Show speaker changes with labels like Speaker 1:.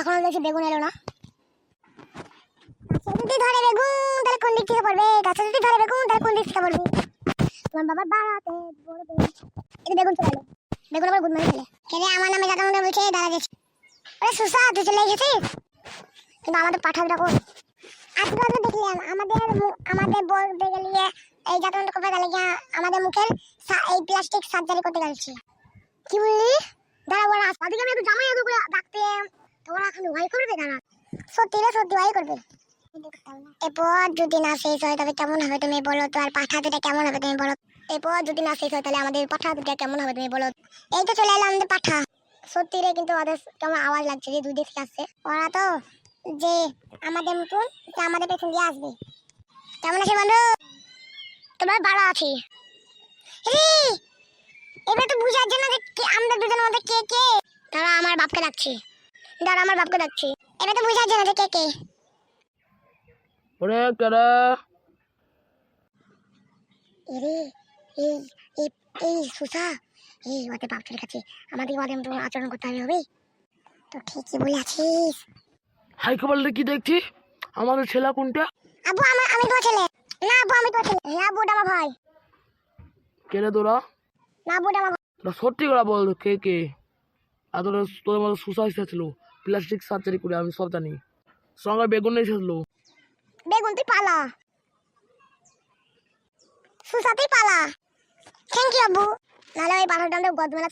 Speaker 1: এখনও দেখছি বেগুন এলো না। যদি ধরে বেগুন, তাহলে কোন দিক থেকে পড়বে? গাছে যদি ধরে বেগুন, তাহলে কোন দিক থেকে পড়বে? তোমার বাবার বাড়াতে পড়বে এই বেগুন চলে এলো। বেগুন আবার গুদ মারি ফেলে কেরে আমার নামে যাতা মনে বলছে দাঁড়া গেছে। আরে সুসা তুই চলে গেছিস? কিন্তু আমাদের পাঠাবিটা কোন আজকে তো দেখলাম, আমাদের আমাদের বলতে গেলে, এই যাতন করতে গেলে গিয়া আমাদের মুখের এই প্লাস্টিক সার্জারি করতে গেছে। কি বললি? দাঁড়া বড় আজকে আমি একটু জামাই এগুলো ডাকতে। তোরা এখন করবে সত্যি সত্যি করবে। এরপর যদি না শেষ হয়, তবে কেমন হবে তুমি বলো তো? আর পাঠা দুটা কেমন হবে তুমি বলো? এরপর যদি না শেষ হয়, তাহলে আমাদের পাঠা দুটা কেমন হবে তুমি বলো? এই তো চলে এলাম আমাদের পাঠা। সত্যি রে, কিন্তু ওদের কেমন আওয়াজ লাগছে যে দুই আসছে। ওরা তো যে আমাদের মতন আমাদের পেছন দিয়ে আসবে। কেমন আছে বন্ধু? তোমার ভালো আছি। এবার তো বুঝার জন্য যে আমরা মধ্যে কে কে? দাঁড়া আমার বাপকে ডাকছি। দাঁড়া আমার বাপকে ডাকছি। এবার তো বুঝার জন্য যে কে কে।
Speaker 2: ওরে কেরে
Speaker 1: এরে এই এই এই সুসা এই ওদের বাপটার কাছে আমাদের ওদের মতো আচরণ করতে হবে হবে? তো ঠিকই বলেছিস
Speaker 2: হাই খবর কি দেখছি? আমাদের ছেলা কোনটা?
Speaker 1: আব্বু আমার আমি তোমার ছেলে। না আব্বু আমি তোমার ছেলে। হ্যাঁ আব্বু ওটা আমার ভাই।
Speaker 2: কেরে তোরা?
Speaker 1: না ওটা আমার।
Speaker 2: তোরা সত্যি করে বল কে কে? আর তোরা তোদের মতো সুসাইড ছিল। প্লাস্টিক সার্জারি করে আমি সব জানি। সঙ্গে বেগুন এসেছিল।
Speaker 1: বেগুন তুই পালা। সুসাতেই পালা। থ্যাংক ইউ আব্বু। নাহলে ওই আমাদের গদমেলা